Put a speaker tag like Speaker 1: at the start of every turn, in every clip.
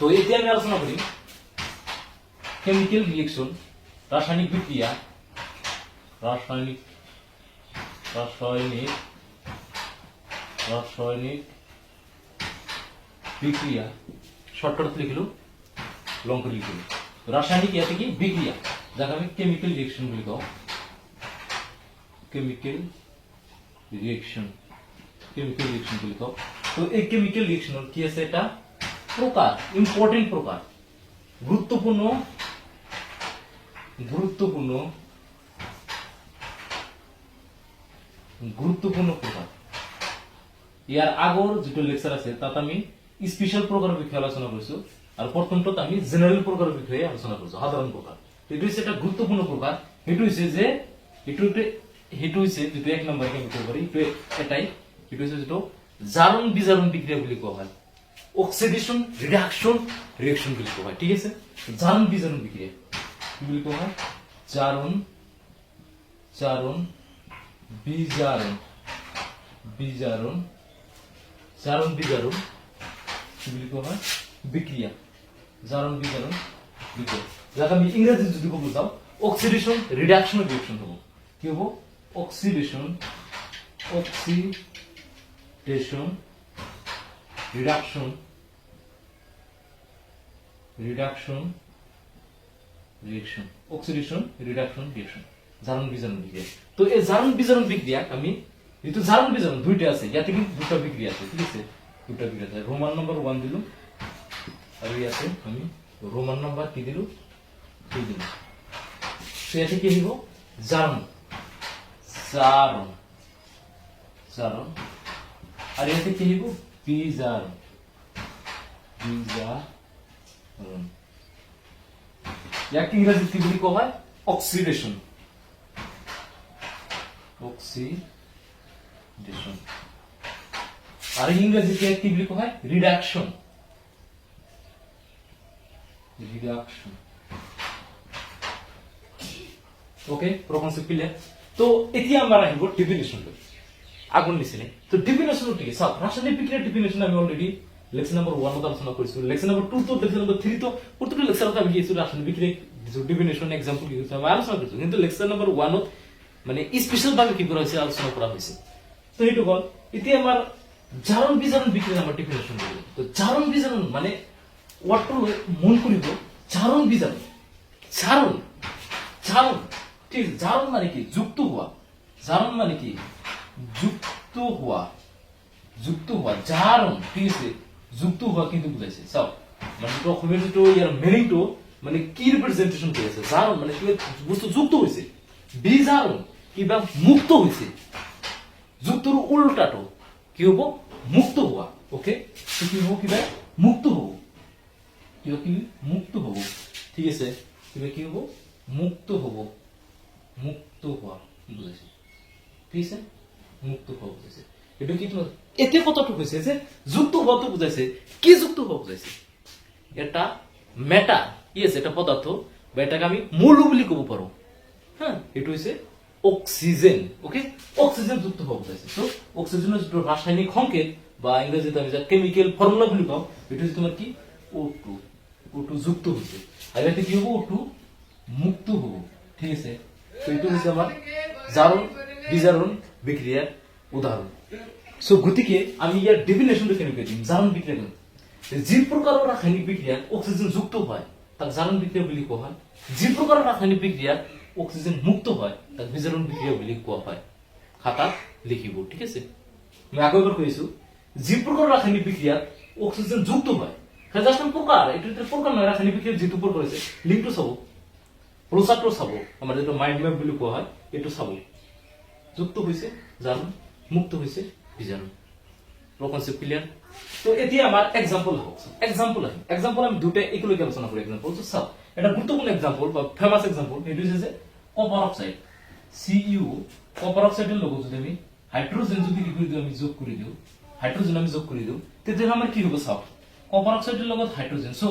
Speaker 1: তো এতিয়া আমি আলোচনা কৰিম কেমিকেল রিয়েকশন রাসায়নিক বিক্রিয়া, রাসায়নিক রাসায়নিক রাসায়নিক বিক্রিয়া শর্টকাট লিখিলো লং করে লিখিলো রাসায়নিক ইয়াতে কি? বিক্রিয়া। যাকে আমি কেমিক্যাল রিয়েকশন বলি কও। কেমিক্যাল রিয়েকশন কেমিক্যাল রিয়েকশন বলি কও। তো এই কেমিক্যাল রিয়েকশন কি আছে এটা? প্রকার ইম্পর্টেন্ট প্রকার। গুরুত্বপূর্ণ গুরুত্বপূর্ণ গুরুত্বপূর্ণ প্রকার। ইয়ার আগৰ যিটো লেকচাৰ আছে, তাত আমি স্পেচিয়েল প্ৰকাৰৰ বিষয়ে আলোচনা কৰিছো আৰু প্ৰথমটোত আমি জেনেৰেল প্ৰকাৰৰ বিষয়ে আলোচনা কৰিছো, সাধাৰণ প্ৰকাৰ। এইটো হৈছে এটা গুৰুত্বপূৰ্ণ প্ৰকাৰ। সেইটো হৈছে যে এটা- সেইটো হৈছে যিটো এক নম্বৰকে আমি ক'ব পাৰি, এইটো এটাই। এইটো হৈছে যিটো জাৰণ বিজাৰণ বিক্ৰিয়া বুলি কোৱা হয়। অক্সিডেশন রিডাকশন রিয়াকশন কোৱা হয় ঠিক আছে? জারণ, বিজারণ বিক্রিয়া। কি বুলি কোৱা হয় জারণ জারণ, বিজারণ। বিজারণ, জারণ, বিজারণ, কি বুলি কোৱা হয় বিক্রিয়া। জারণ, বিজারণ, বিক্রিয়া। যাক, আমি ইংরেজি যদি ক'ব যাওঁ। অক্সিডেশন রিডাকশন রিয়াকশন হ'ব। কি হ'ব? Oxidation oxidation reduction. Reduction. Reaction. Oxidation, reduction, reaction. জারণ বিজারণ বিক্রিয়া তো এই জারণ বিজারণ বিক্রিয়া আমি যেহেতু জারণ বিজারণ দুইটা আছে, ইয়াতে কিন্তু দুটা বিক্রিয়া আছে, ঠিক আছে? দুটা বিক্রিয়া আছে। রোমান নাম্বার ওয়ান দিলু আর ইয়াতে আমি রোমান নাম্বার কি দিলু দুই দিলু তো ইয়াতে কি আহিব? জারণ জারণ জারণ আর ইয়াতে কি আহিব? বিজারণ বিজারণ ইয়াক ইংরেজিত কি বুলি হয় অক্সিডেশন অক্সিডেশন আর ইংরেজিতে কি বুলি হয় রিডাকশন রিডাকশন ওকে প্রকনসেপ্ট ক্লিয়ার তো এতিয়া আমাৰ আহিব ডেফিনেশনটো আগুন নিচিনে তো ডেফিনেশনটো কি? চাওক, ৰাসায়নিক বিক্রিয়াৰ ডেফিনেশন আমি অলৰেডি লেকচার নাম্বার ওয়ানত আলোচনা কৰিছো লেকচার নাম্বার টু তো লেকচার নাম্বার থ্রি তো প্রত্যেকটা লেকচারত আমি গিয়েছো ৰাসায়নিক বিক্রিয়া ডেফিনেশন এক্সাম্পল কি আমি আলোচনা কৰিছো কিন্তু লেকচার নাম্বার ওৱানত মানে স্পেচিয়েল ভাবে কি কৰা হৈছে, আলোচনা কৰা হৈছে। তো সেইটো হ'ল, এতিয়া আমাৰ জাৰণ বিজাৰণ বিক্রিয়াৰ আমাৰ ডেফিনেশন কৰিব তো জাৰণ বিজাৰণ মানে ওয়ার্ডটো মন কৰিব? জাৰণ বিজাৰণ। জাৰণ। জারণ ঠিক জারণ মানে কি? যুক্ত হওয়া জারণ মানে কি? যুক্ত হওয়া যুক্ত হওয়া জারণ ঠিক আছে? যুক্ত হওয়া কিন্তু বুঝাইছে চাও মানে যিটো ইয়াৰ মিনিংটো মানে কি ৰিপ্ৰেজেন্টেশ্যন কৰি আছে জাৰণ মানে কিবা বস্তু যুক্ত হৈছে বিজাৰণ কিবা মুক্ত হৈছে, যুক্তৰ উল্টাটো কি হ'ব? মুক্ত হোৱা অকে কি হ'ব কিবা? মুক্ত হ'ব। কিবা কি? মুক্ত হ'ব। ঠিক আছে? কিবা কি হ'ব? মুক্ত হ'ব। মুক্ত হোৱা, বুজাইছে। ঠিক আছে? মুক্ত হোৱা বুজাইছে। এইটো কি তোমাৰ এতিয়া কথাটো হৈছে যে যুক্ত হোৱাটো বুজাইছে। কি যুক্ত হোৱা বুজাইছে? এটা মেটা আছে? এটা পদাৰ্থ। বা এটাক আমি মৌল বুলি ক'ব পাৰো। হা, এইটো হৈছে অক্সিজেন। অকে অক্সিজেন যুক্ত হোৱা বুজাইছে। ত' অক্সিজেনৰ যিটো ৰাসায়নিক সংকেত, বা ইংৰাজীত আমি যাক কেমিকেল ফৰ্মুলা বুলি কওঁ, এইটো হৈছে তোমাৰ কি? অ' টু অ' টু যুক্ত হৈছে। আৰু ইয়াতে কি হ'ব? অ' টু মুক্ত হ'ব। ঠিক আছে? তো এইটো হৈছে আমাৰ জাৰণ, বিজাৰণ বিক্ৰিয়াৰ উদাহৰণ চ' গতিকে আমি ইয়াৰ ডেফিনেশ্যনটো কেনেকৈ দিম? জাৰণ বিক্ৰিয়া কেনেকৈ যি প্ৰকাৰৰ ৰাসায়নিক বিক্ৰিয়াত অক্সিজেন যুক্ত হয়, তাক জাৰণ বিক্ৰিয়া বুলি কোৱা হয়। যি প্ৰকাৰৰ ৰাসায়নিক বিক্ৰিয়াত অক্সিজেন মুক্ত হয়, তাক বিজাৰণ বিক্ৰিয়া বুলি কোৱা হয়। খাতাত লিখিব, ঠিক আছে? মই আকৌ এবাৰ কৈছো যি প্ৰকাৰৰ ৰাসায়নিক বিক্ৰিয়াত অক্সিজেন যুক্ত হয় সেই জাষ্ট প্ৰকাৰ, এইটো প্ৰকাৰ নহয়, ৰাসায়নিক বিক্ৰিয়াত যিটো প্ৰকাৰ হৈছে লিংকটো চাব। প্ৰচাৰটো চাব, আমাৰ যিটো মাইণ্ড মেপ বুলি কোৱা হয়, এইটো চাব। যুক্ত হৈছে জাৰণ মুক্ত হৈছে বিজাৰণ কনসেপ্ট ক্লিয়ার তো এক্সাম্পল এক্সাম্পল এক্সাম্পল আমি আলোচনা এক্সাম্পল তো এটা এক্সাম্পল বা এক্সাম্পল যে অক্সাইড লগত যদি আমি হাইড্ৰজেন যদি কি কৰি দিওঁ, আমি যোগ কৰি দিওঁ হাইড্ৰজেন আমি যোগ কৰি দিওঁ, তেতিয়াহ'লে আমাৰ কি হ'ব চাওক কপাৰ অক্সাইডৰ লগত হাইড্ৰজেন চ'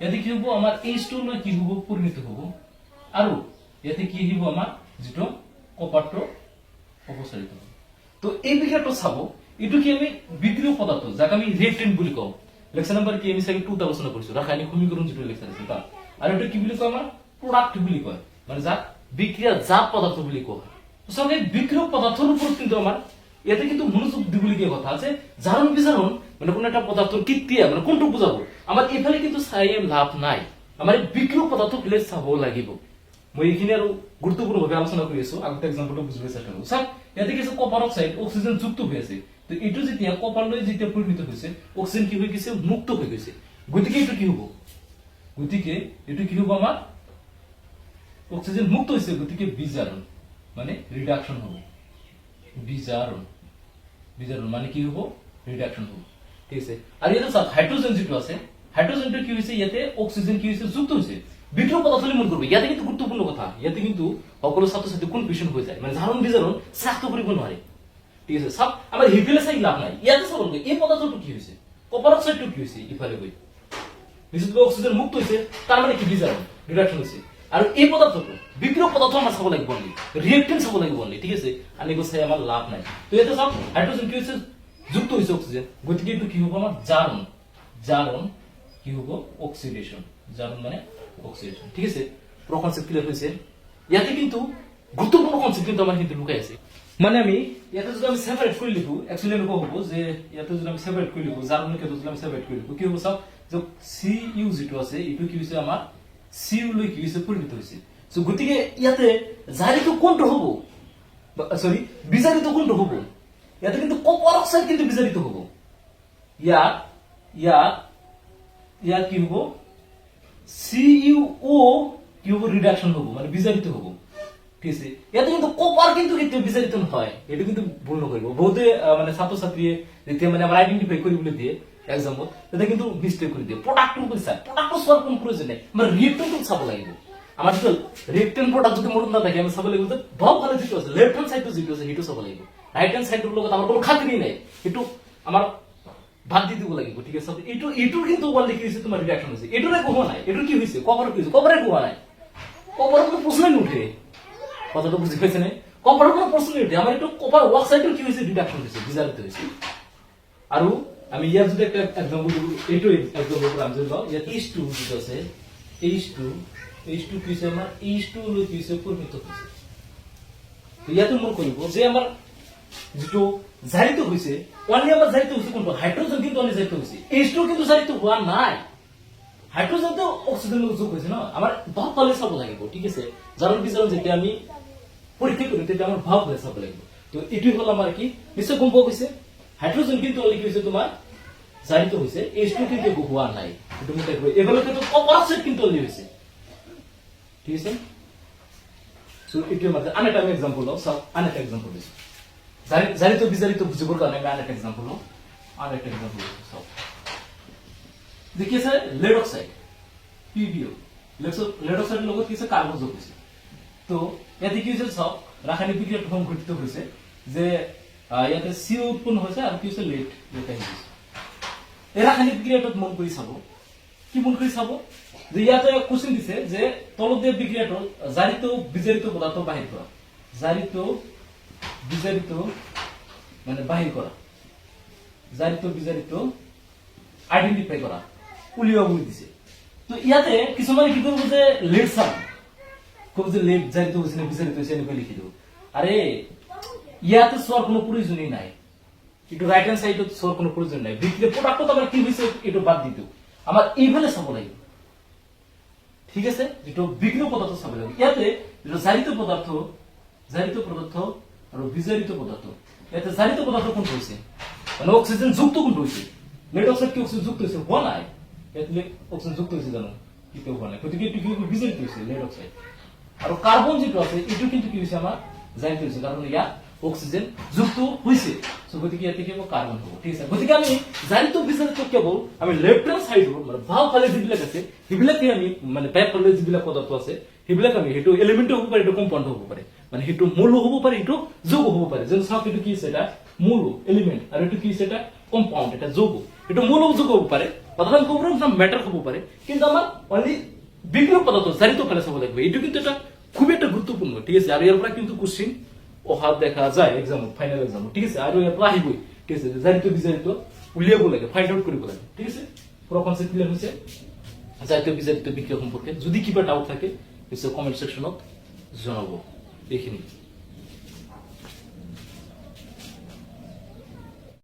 Speaker 1: ইয়াতে কি হ'ব? আমাৰ এইচ টু লৈ কি হ'ব? পৰিণত হ'ব। আৰু ইয়াতে কি আহিব আমাৰ? যিটো কপাৰটো অপসাৰিত হ'ব তো এই বিষয়টো চাব এইটো কি আমি বিক্রিয় পদার্থ যাক আমি রিয়েক্টেন্ট বুলি কওঁ। লেকচার নাম্বার কি আমি চাগে টুত আলোচনা কৰিছো ৰাসায়নিক সমীকৰণ যিটো লেকচাৰ আছিল তাত। আৰু এইটো কি বুলি কয় আমাৰ? প্ৰডাক্ট বুলি কয়। মানে যাক বিক্রিয়া জাত পদার্থ বুলি কোৱা হয়। বিক্রিয়ক পদার্থের উপর কিন্তু আমার ইয়াতে কিন্তু মনোযোগ দিবলগীয়া কথা আছে। জারণ বিচারণ মানে কোন একটা পদার্থর কীর্তিয়া মানে কোনটো বুজাব? আমার এইফালে কিন্তু চাই লাভ নাই। আমাৰ এই বিক্রিয়ক পদার্থ ফিলে চাব লাগিব। মই এইখিনি আৰু গুৰুত্বপূৰ্ণভাৱে আলোচনা কৰি আছো। আগতে এক্সাম্পলটো বুজিব চেষ্টা কৰো চাওক ইয়াতে কি আছে কপাৰ অক্সাইড অক্সিজেন যুক্ত হৈ আছে। তো এইটো যেতিয়া কপাৰলৈ যেতিয়া পৰিণত হৈছে অক্সিজেন কি হৈ গৈছে? মুক্ত হৈ গৈছে। গতিকে এইটো কি হ'ব? গতিকে এইটো কি হ'ব আমাৰ? অক্সিজেন মুক্ত হয়েছে গতিকে বিজারণ মানে রিডাকশন হবে। বিজারণ বিজারণ মানে কি হব? রিডাকশন হব। ঠিক আছে। আর ইয়াতে চাওক হাইড্রোজেন যেটো আছে হাইড্রোজেনটো কি হৈছে? ইয়াতে অক্সিজেন কি হৈছে? যুক্ত হৈছে। বিক্রিয় পদার্থ মনে করবে। ইয়াতে কিন্তু গুরুত্বপূর্ণ কথা। ইয়াতে কিন্তু সকলো ছাত্ৰ ছাত্ৰী কনফিউশন হৈ যায়। মানে ধারণ বিজারণ চাকটো কৰিব নোৱাৰে। ঠিক আছে, চাওক, আমাৰ সিফালে চাই লাভ নাই। ইয়াতে চাব লাগে এই পদাৰ্থটো কি হৈছে? কপাৰ অক্সাইডটো কি হৈছে ইফালে গৈ? নিশ্চিতভাৱে অক্সিজেন মুক্ত হৈছে, তাৰ মানে কি বিজাৰণ ৰিডাকশ্যন হৈছে। আৰু এই পদাৰ্থটো বিক্রিয় পদাৰ্থ আমাৰ চাব লাগিব অনলি ৰিয়েক্টেন্ট চাব লাগিব অনলি ঠিক আছে? আনিব চাই আমাৰ লাভ নাই। তো ইয়াতে চাওক হাইড্ৰোজেন কি হৈছে? যুক্ত হৈছে অক্সিজেন। গতিকে এইটো কি হ'ব আমাৰ? জাৰণ। জাৰণ কি হ'ব? অক্সিডেশন জারণ মানে অক্সিডেশন ঠিক আছে? পুরো কনসেপ্ট ক্লিয়ার হয়েছে? ইয়াতে কিন্তু গুরুত্বপূর্ণ কনসেপ্ট কিন্তু আমার কিন্তু লুকাই আছে। মানে আমি ইয়াতে যদি আমি সেপারেট করে লিখো একচুয়ালি এনেকুৱা হ'ব যে ইয়াতে যদি আমি সেপারেট কৰি লিখো জারণৰ ক্ষেত্ৰত যদি আমি সেপারেট কৰি লিখো, কি হ'ব চাওক যে চি ইউ যিটো আছে, এইটো কি হৈছে আমাৰ চি ইউ লৈ কি হৈছে পৰিণত হৈছে। চ' গতিকে ইয়াতে জাৰিটো কোনটো হ'ব? চৰি বিজাৰিত কোনটো হ'ব? ইয়াতে কিন্তু কপাৰ অক্সাইড কিন্তু বিজাৰিত হ'ব। ইয়াত ইয়াত ইয়াত কি হব? সি ইউ ও কি হব রিডাকশন হব মানে বিজারিত হব। ঠিক আছে? ইয়াতে কিন্তু কপার কিন্তু কেতিয়াও বিচাৰিত নহয় এইটো কিন্তু ভুল নকৰিব বহুতে মানে ছাত্ৰ ছাত্ৰীয়ে যেতিয়া মানে আমাৰ আইডেন্টিফাই কৰিবলৈ দিয়ে এক্সামত তেতিয়া কিন্তু মিষ্টেক কৰি দিয়ে। প্ৰডাক্টটো কৰি চাই প্ৰডাক্টটো চোৱাৰ কোনো প্ৰয়োজন নাই আমাৰ ৰিয়েক্টনটো চাব লাগিব? আমাৰ যিটো ৰিয়েক্টেন প্ৰডাক্ট যদি মনত নাথাকে আমি চাব লাগিব যে ভাৱ ফালে যিটো আছে লেফ্ট হেণ্ড চাইডটো যিটো আছে, সেইটো চাব লাগিব। ৰাইট হেণ্ড চাইডটোৰ লগত আমাৰ কোনো খাতিৰি নাই। সেইটো আমাৰ বাদ দি দিব লাগিব, ঠিক আছে? এইটো এইটোৰ কিন্তু ওৱান লিখি দিছে, তোমাৰ ৰিডাকশ্যন হৈছে। এইটোৰ একো নাই এইটোৰ কি হৈছে? কপাৰ কি হৈছে কপাৰ একো নাই। কপাৰৰ কোনো প্ৰশ্নই নুঠে। কথাটো বুজি পাইছে নে? কপাৰৰ কোনো প্ৰশ্নই নুঠে। আমাৰ এইটো কপাৰ ৱাক চাইডৰ কি হৈছে? ৰিডাকশ্যন হৈছে বিজাৰিত হৈছে। আৰু আমি ইয়াত যদি একটা এক্সাম্পল দিওঁ, এইটো এক্সাম্পল পৰা আমি যদি ইয়াত এইচ টু যিটো আছে এইচ টু এইচ টু কি হৈছে আমাৰ? এইচ টু লৈ কি হৈছে? পৰিণত হৈছে। তো ইয়াতো মন কৰিব যে আমাৰ যিটো জাৰিত হৈছে অনলি আমাৰ জাৰিত হৈছে কোনটো? হাইড্ৰোজেন কিন্তু অনলি জাৰিত হৈছে। এইচটু কিন্তু জাৰিত হোৱা নাই। হাইড্ৰোজেনটো অক্সিজেন যোগ হৈছে ন? আমাৰ ভাৱ ফালে চাব লাগিব ঠিক আছে? জাৰণ বিজাৰণ যেতিয়া আমি পৰীক্ষা কৰিম তেতিয়া আমাৰ ভাৱ ফালে চাব লাগিব। তো এইটোৱে হ'ল আমাৰ কি? নিশ্চয় গম পোৱা গৈছে? হাইড্ৰোজেন কিন্তু অনলি কি হৈছে তোমাৰ? জাৰিত হৈছে। এইচ কিন্তু একো হোৱা নাই। এইটো মতে এইফালে কিন্তু অপাৰচেট কিন্তু অনলি হৈছে? ঠিক আছে? So, এইটোৱে মানে আন এটা এক্সাম্পল লওঁ। চাওক আন এটা এক্সাম্পল দিছোঁ। জাৰি জাৰিত বিজাৰিত বুজিবৰ কাৰণে আমি আন এটা এক্সাম্পল এটা এক্সাম্পল লৈছোঁ চাওক দেখি আছে লেড অক্সাইড পিবিও লেড অক্সাইডৰ লগত কি আছে কাৰ্বন যোগ হৈছে তো ইয়াতে কি হৈছে চাওক ৰাসায়নিক বিক্ৰিয়াটো সংঘটিত হৈছে যে ইয়াতে চি উৎপন্ন হৈছে আৰু কি হৈছে লেড লেড আহি এই ৰাসায়নিক বিক্ৰিয়াটোত মন কৰি চাব কি মন কৰি চাব যে ইয়াতে কুৱেশ্যন দিছে যে তলত দিয়া বিক্ৰিয়াটো জাৰিত বিজাৰিত পদাৰ্থ বাহিৰ কৰা জাৰিত বিজাৰিত মানে বাহিৰ কৰা জাৰিত বিজাৰিত আইডেন্টিফাই কৰা উলিওৱা বুলি দিছে। তো ইয়াতে কিছুমানে কি কৰিব যে লেট চাম ক'ব যে লেট জাৰিত হৈছে নে বিজাৰিত হৈছে এনেকৈ লিখি দিব। আৰে ইয়াতে চোৱাৰ কোনো প্ৰয়োজনেই নাই। এইটো ৰাইট হেণ্ড চাইডত চোৱাৰ কোনো প্ৰয়োজন নাই। বিক্রিয়া প্ৰডাক্টত আমাৰ কি হৈছে, এইটো বাদ দি দিওঁ। আমাৰ এইফালে চাব লাগিব। ঠিক আছে? যিটো বিক্রিয় পদাৰ্থ চাব লাগিব। ইয়াতে যিটো জাৰিত পদাৰ্থ জাৰিত পদাৰ্থ আৰু বিজাৰিত পদাৰ্থ। ইয়াতে জাৰিত পদাৰ্থ কোনটো হৈছে? মানে অক্সিজেন যুক্ত কোনটো হৈছে? লেট অক্সাইড কি অক্সিজেন যুক্ত হৈছে? হোৱা নাই। ইয়াত অক্সিজেন যুক্ত হৈছে জানো? কেতিয়াও হোৱা নাই। গতিকে এইটো কি হ'ব? বিজাৰিত হৈছে লেট অক্সাইড আৰু কাৰ্বন যিটো আছে এইটো কিন্তু কি হৈছে আমাৰ? জাৰিত হৈছে। কাৰণ ইয়াত অক্সিজেন যুক্ত হৈছে। So, গতিকে ইয়াতে কি হ'ব? কাৰ্বন হ'ব। ঠিক আছে। গতিকে আমি জাৰিত বিজাৰিত কেৱল আমি লেফ্ট হেণ্ড চাইডৰ মানে বাওঁ ফালে যিবিলাক আছে সেইবিলাকে আমি মানে বেক ফালে যিবিলাক পদাৰ্থ আছে সেইবিলাক আমি সেইটো এলিমেণ্টো হ'ব পাৰে সেইটো কম্পাউণ্ড হ'ব পাৰে। মানে সেইটো মূলো হ'ব পাৰে, সেইটো যোগ হ'ব পাৰে। যেন চাওক এইটো কি আছে, এটা মূল এলিমেণ্ট আৰু এইটো কি আছে, এটা কম্পাউণ্ড এটা যোগ। এইটো মূল যোগ হ'ব পাৰে। প্ৰধান ক'ব মেটাৰ হ'ব পাৰে। কিন্তু আমাৰ অনলি বিক্রিয় পদার্থ জারিত ফেলে চাব লাগবে। এইটো কিন্তু এটা খুব একটা গুরুত্বপূর্ণ ঠিক আছে? আৰু ইয়াৰ পৰা কিন্তু কোশ্চিন অহা দেখা যায় এক্সামত ফাইনেল এক্সামত ঠিক আছে? আৰু ইয়াৰ পৰা আহিবই। ঠিক আছে? জাৰিত, বিজাৰিত উলিয়াব লাগে ফাইণ্ড আউট কৰিব লাগে। ঠিক আছে? পুরো কনসেপ্ট ক্লিয়ার হয়েছে জাতীয় বিজাতীয় বিক্রিয়া সম্পর্কে যদি কিবা ডাউট থাকে, নিশ্চয় কমেন্ট সেকশনত জনাবো। এইখিনি